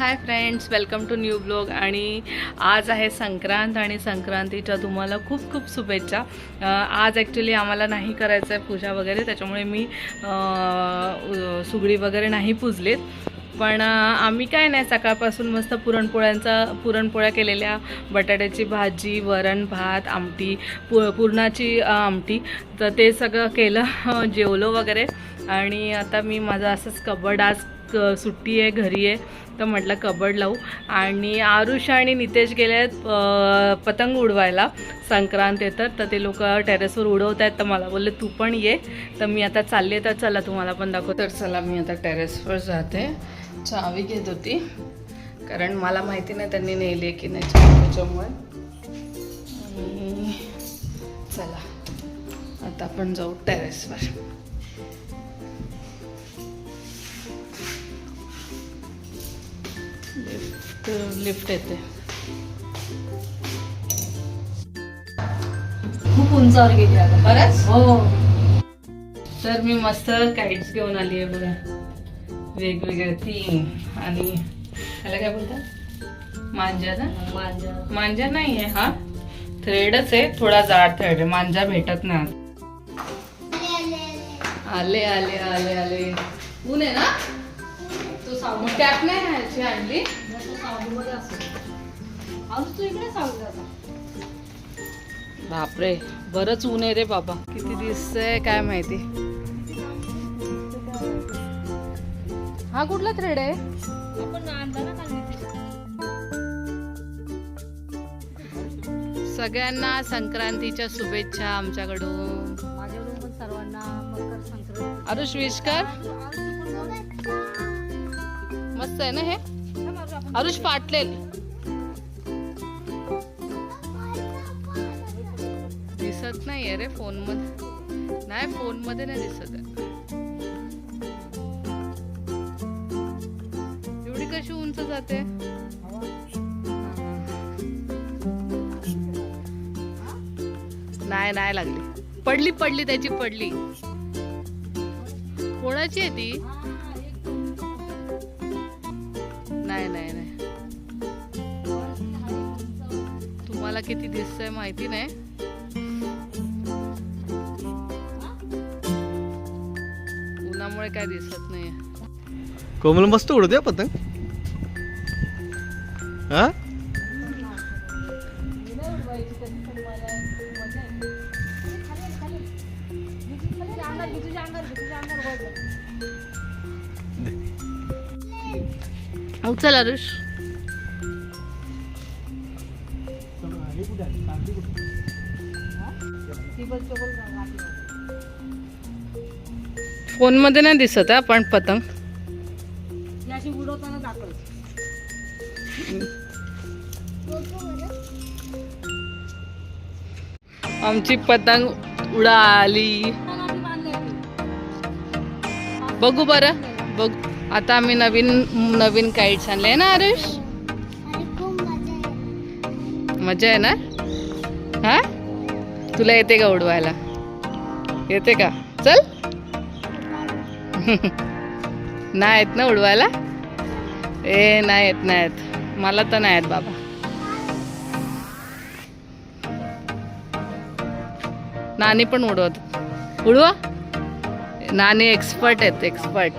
Hi friends welcome to new blog. आणि आज आहे संक्रांत आणि संक्रांतीच्या तुम्हाला खूप खूप शुभेच्छा. आज ॲक्च्युली आम्हाला नाही करायचं आहे पूजा वगैरे त्याच्यामुळे मी सुगडी वगैरे नाही पुजलेत. पण आम्ही काय नाही सकाळपासून मस्त पुरणपोळ्यांचा पुरणपोळ्या केलेल्या. बटाट्याची भाजी वरण भात आमटी पु पुरणाची आमटी. तर ते सगळं केलं जेवलो वगैरे. आणि आता मी माझं असंच कबड आज सुट्टी आहे घरी आहे तर म्हटलं कबड लावू. आणि आरुष आणि नितेश गेले आहेत पतंग उडवायला. संक्रांत येतात तर ते लोक टेरेसवर उडवत आहेत तर मला बोलले तू पण ये. तर मी आता चालले तर चला तुम्हाला पण दाखव तर चला मी आता टेरेसवर जाते. चावी घेत होती. कारण मला माहिती नाही त्यांनी नेली आहे की नाही त्याच्यामुळे. आणि चला आता आपण जाऊ टेरेसवर लिफ्ट येते. खूप उंचावर गेली आता. खरंच? हो. तर मी मस्त काईट्स घेऊन आली आहे बघा. वेगवेगळे तीन आणि त्याला काय बोलतात? मांजा ना? मांजा. मांजा नाही आहे हा? थ्रेडच आहे थोडा जाड थ्रेड आहे. मांजा भेटत नाही. आले आले आले आले. ऊन आहे ना? तो मग कॅप नाही आणली? असेल तू इकडे बापरे बरंच ऊन आहे रे बाबा. किती दिसतंय काय माहिती. हा कुठला थ्रेड आहे. सगळ्यांना संक्रांतीच्या शुभेच्छा आमच्याकडून. माझ्याकडून पण सर्वांना मकर संक्रांत. आरुष विश कर मस्त आहे ना हे? आरुष फाटलेल. दिसत नाहीये रे फोनमध्ये नाही फोनमध्ये नाही दिसत आहे. एवढी कशी उंच जाते? नाही नाही लागली. पडली पडली त्याची पडली. कोणाची आहे ती? नाही नाही. तुम्हाला किती दिसतंय माहिती नाही. उन्हामुळे काय दिसत नाही कोमल मस्त उडते हा पतंग. हा? उचल आरुष फोनमध्ये नाही दिसत आहे पण पतंग. आमची पतंग उडाली. बघू बरं. बघ. आता आम्ही नवीन नवीन काईट्स आणले ना आरुष? मजा आहे ना? हा? तुला येते का उडवायला? येते का? चल. नाही आहेत ना उडवायला? ए नाही येत नाही आहेत मला तर नाही आहेत बाबा. नानी पण उडवत. उडवा. नानी एक्सपर्ट आहेत एक्सपर्ट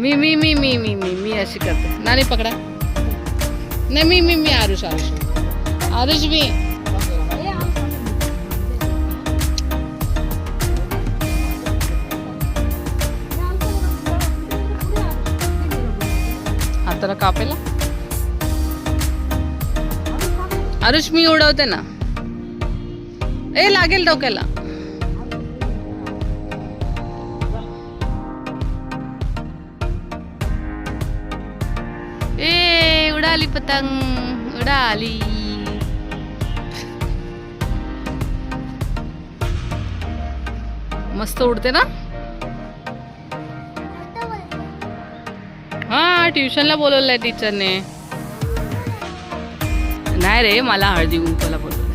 मी मी मी मी मी मी मी अशी करते. नानी पकडा. नाही मी मी मी आरुष आरुष. आरुष मी. हाताला कापेला? अरुष मी उडवते ना. ए लागेल डोक्याला. ए उडाली पतंग उडाली. मस्त उडते ना? ट्युशनला बोलवलं आहे टीचरने नाही रे मला हळदी कुंकूला बोलवलं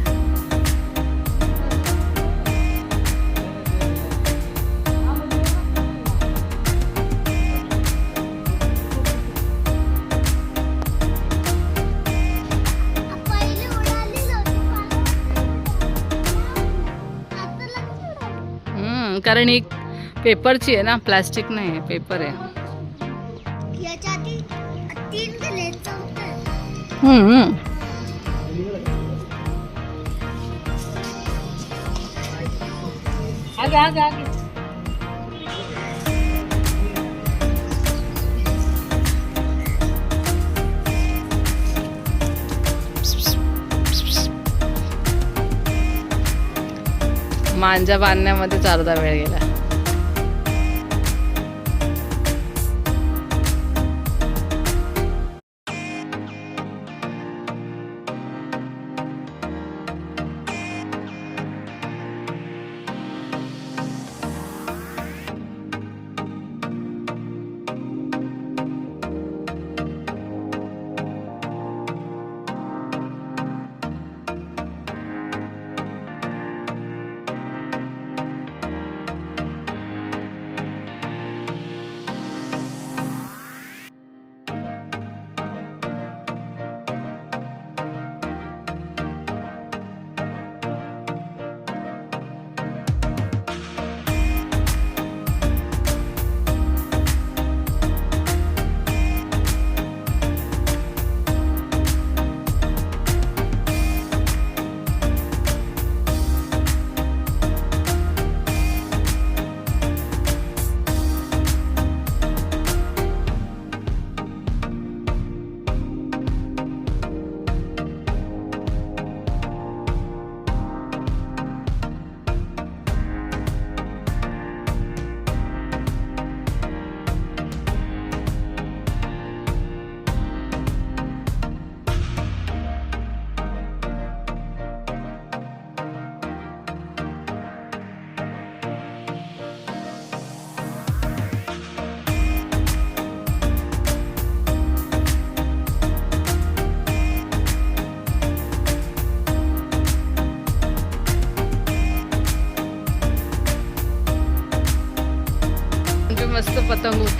कारण ही पेपरची आहे ना प्लास्टिक नाही आहे पेपर आहे. आधी तीन कलरचं होतं हम्म. आगे आगे आगे. मांजा बांधण्यामध्ये चारदा वेळ गेला.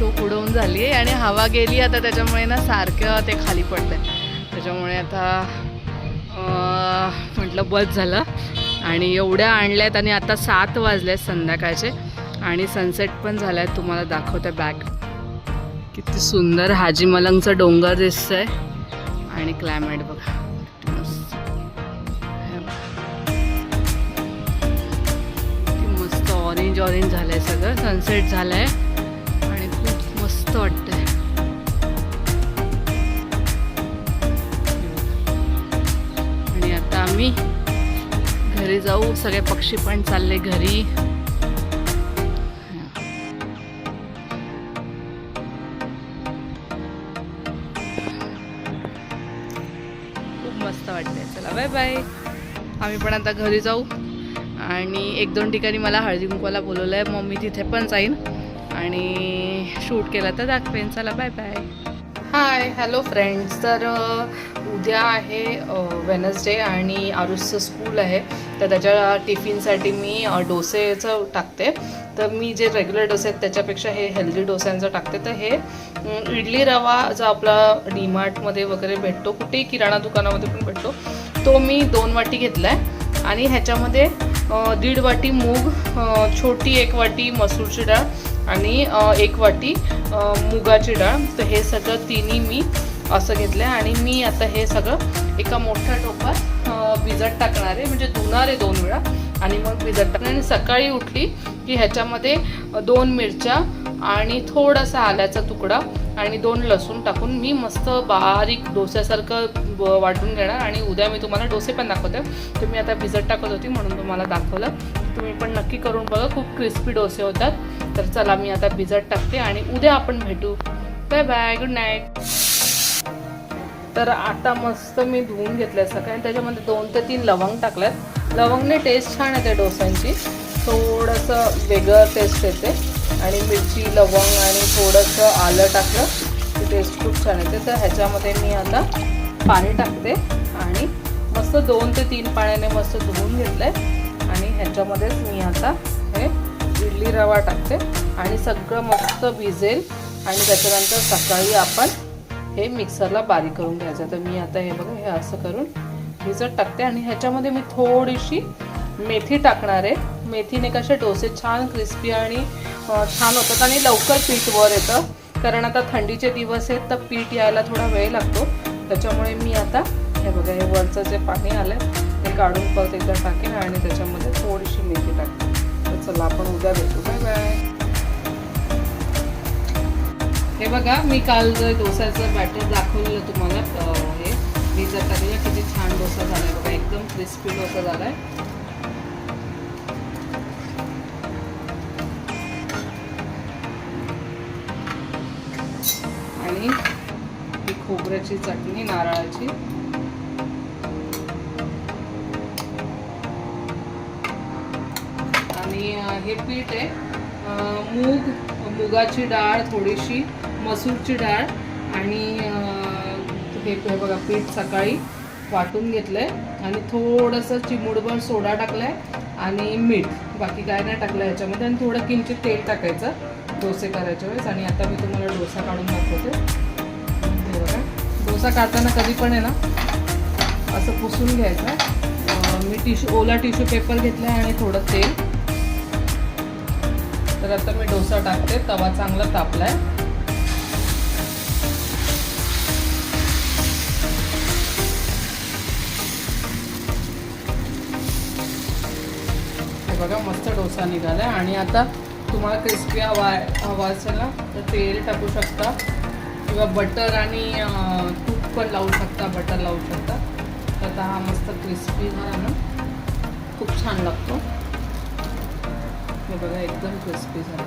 चोक उडवून झाली आहे आणि हवा गेली आता त्याच्यामुळे ना सारखं ते खाली पडतं आहे त्याच्यामुळे आता म्हटलं बस झालं. आणि एवढ्या आणल्या आहेत आणि आता सात वाजले संध्याकाळचे. आणि सनसेट पण झाला आहे तुम्हाला दाखवते बॅग किती सुंदर हाजी मलंगचं डोंगर दिसतंय. आणि क्लायमेट बघा. मस्त ऑरेंज ऑरेंज झालं आहे सगळं. सनसेट झालं आहे मस्त वाटतंय. आणि आता आम्ही घरी जाऊ. सगळे पक्षी पण चालले घरी. खूप मस्त वाटतंय. चला बाय बाय आम्ही पण आता घरी जाऊ. आणि एक दोन ठिकाणी मला हळदी कुंकवाला बोलवलं आहे मग मी तिथे पण जाईन. आणि शूट केला तर दाखवेन. चला bye bye hi hello friends तर उद्या आहे वेनसडे आणि आरुषचं स्कूल आहे. तर त्याच्या टिफिनसाठी मी डोसेचं टाकते. तर मी जे रेग्युलर डोसे आहेत त्याच्यापेक्षा हे हेल्दी डोस्यांचं टाकते. तर हे इडली रवा जो आपला डीमार्टमध्ये वगैरे भेटतो कुठेही किराणा दुकानामध्ये पण भेटतो तो मी दोन वाटी घेतला आहे आणि ह्याच्यामध्ये दीड वाटी मूग छोटी एक वाटी मसूरची डाळ आणि एक वाटी मुगाची डाळ. तर हे सगळं तिन्ही मी असं घेतलं आहे आणि मी आता हे सगळं एका मोठ्या टोपात भिजत टाकणार आहे. म्हणजे धुणार आहे दोन वेळा आणि मग भिजत टाकणार आणि सकाळी उठली की ह्याच्यामध्ये दोन मिरच्या आणि थोडासा आल्याचा तुकडा आणि दोन लसूण टाकून मी मस्त बारीक डोस्यासारखं ब- वाटून घेणार आणि उद्या मी तुम्हाला डोसे पण दाखवते. तर मी आता भिजत टाकत होती म्हणून तुम्हाला दाखवलं. तुम्ही पण नक्की करून बघा खूप क्रिस्पी डोसे होतात. तर चला मी आता भिजत टाकते आणि उद्या आपण भेटू. Bye bye good night. तर आता मस्त मी धुवून घेतलं सकाळी त्याच्यामध्ये दोन ते तीन लवंग टाकल्यात लवंगने टेस्ट छान येते डोस्यांची. थोडंसं वेगळं टेस्ट येते. आणि मिरची लवंग आणि थोडंसं आलं टाकलं. की टेस्ट खूप छान येते. तर ह्याच्यामध्ये मी आता पाणी टाकते आणि मस्त दोन ते तीन पाण्याने मस्त धुवून घेतलं आहे आणि ह्याच्यामध्येच मी आता हे इडली रवा टाकते. आणि सगळं मस्त भिजेल. आणि त्याच्यानंतर सकाळी आपण हे मिक्सरला बारीक करून घ्यायचं. तर मी आता हे बघा हे असं करून भिजत टाकते. आणि ह्याच्यामध्ये मी थोडीशी मेथी टाकणार आहे. मेथीने कसे डोसे छान क्रिस्पी आणि छान होतात आणि लवकर पीठ वर येतं. कारण आता थंडीचे दिवस आहेत तर पीठ यायला थोडा वेळ लागतो. त्याच्यामुळे मी आता हे बघा हे वरचं जे पाणी आलं ते काढून परत एकदा टाकेन आणि त्याच्यामध्ये थोडीशी मेथी टाकेन तर चला आपण उद्या भेटू. Bye bye. हे बघा मी काल जे डोसाचं बॅटर दाखवलेलं तुम्हाला हे. मी जर टाकलेलं किती छान डोसा झाला आहे बघा एकदम क्रिस्पी डोसा झाला आहे खोबऱ्याची चटणी नारळाची. आणि हे पीठ आहे मूग मुगाची डाळ थोडीशी मसूरची डाळ आणि हे बघा पीठ सकाळी वाटून घेतलंय आणि थोडंसं चिमूडभर सोडा टाकलाय आणि मीठ. बाकी काय नाही टाकलं याच्यामध्ये आणि थोडं किंचित तेल टाकायचं डोसे करायच्या वेळेस. आणि आता मी तुम्हाला डोसा काढून दाखवते. डोसा काढताना कधी पण आहे ना असं पुसून घ्यायचं. मी टिश्यू ओला टिश्यू पेपर घेतला आणि थोडं तेल. तर आता मी डोसा टाकते तवा चांगला तापलाय. हे बघा मस्त डोसा निघालाय. आणि आता तुम्हाला क्रिस्पी हवा हवा असेल ना तर तेल टाकू शकता. किंवा बटर आणि पण लावू शकता बटर लावू शकता. तर आता हा मस्त क्रिस्पी झाला ना. खूप छान लागतो. हे बघा एकदम क्रिस्पी झाला.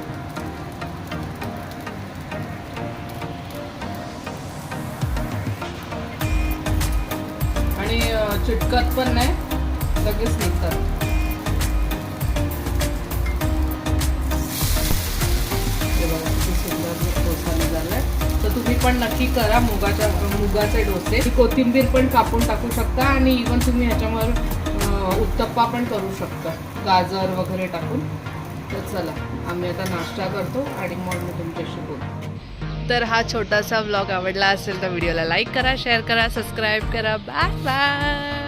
आणि चिटकत पण नाही लगेच निघतात. पण नक्की करा मुगाच्या मुगाचे डोसे. कोथिंबीर पण कापून टाकू शकता आणि इवन तुम्ही ह्याच्यावर उत्तप्पा पण करू शकता. गाजर वगैरे टाकून. तर चला आम्ही आता नाश्ता करतो आणि मग मी तुमच्याशी बोलतो. तर हा छोटासा व्लॉग आवडला असेल तर व्हिडिओला लाईक करा शेअर करा सबस्क्राईब करा. Bye bye